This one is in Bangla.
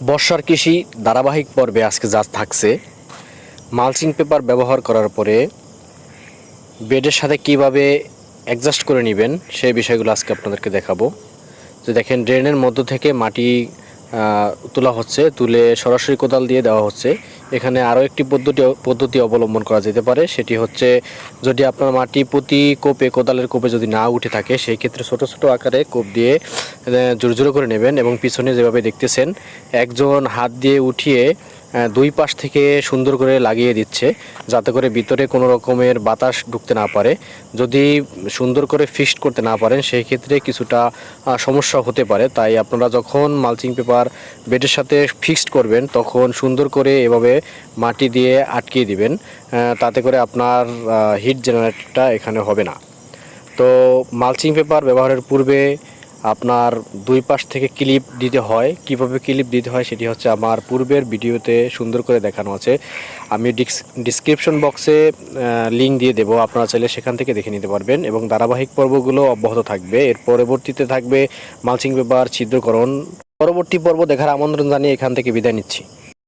বর্ষার কৃষি ধারাবাহিক পর্বে আজকে যা থাকছে, মালচিং পেপার ব্যবহার করার পরে বেডের সাথে কীভাবে অ্যাডজাস্ট করে নেবেন সেই বিষয়গুলো আজকে আপনাদেরকে দেখাবো। যে দেখেন ড্রেনের মধ্য থেকে মাটি তোলা হচ্ছে, তুলে সরাসরি কোদাল দিয়ে দেওয়া হচ্ছে। এখানে আরও একটি পদ্ধতি পদ্ধতি অবলম্বন করা যেতে পারে, সেটি হচ্ছে যদি আপনার মাটি প্রতি কোপে, কোদালের কোপে যদি না উঠে থাকে, সেই ক্ষেত্রে ছোট ছোট আকারে কোপ দিয়ে জোরে জোরে করে নেবেন এবং পিছনে যেভাবে দেখতেছেন, একজন হাত দিয়ে উঠিয়ে দুই পাশ থেকে সুন্দর করে লাগিয়ে দিচ্ছে, যাতে করে ভিতরে কোনো রকমের বাতাস ঢুকতে না পারে। যদি সুন্দর করে ফিক্সড করতে না পারেন সেই ক্ষেত্রে কিছুটা সমস্যা হতে পারে। তাই আপনারা যখন মালচিং পেপার বেডের সাথে ফিক্সড করবেন, তখন সুন্দর করে এভাবে মাটি দিয়ে আটকিয়ে দিবেন তাতে করে আপনার হিট জেনারেটরটা এখানে হবে না। তো মালচিং পেপার ব্যবহারের পূর্বে আপনার দুই পাশ থেকে ক্লিপ দিতে হয়। কীভাবে ক্লিপ দিতে হয় সেটি হচ্ছে আমার পূর্বের ভিডিওতে সুন্দর করে দেখানো আছে। আমি ডিসক্রিপশন বক্সে লিঙ্ক দিয়ে দেবো। আপনারা চাইলে সেখান থেকে দেখে নিতে পারবেন এবং ধারাবাহিক পর্বগুলো অব্যাহত থাকবে। এর পরবর্তীতে থাকবে মালচিং পেপার, ছিদ্রকরণ। পরবর্তী পর্ব দেখার আমন্ত্রণ জানিয়ে এখান থেকে বিদায় নিচ্ছি।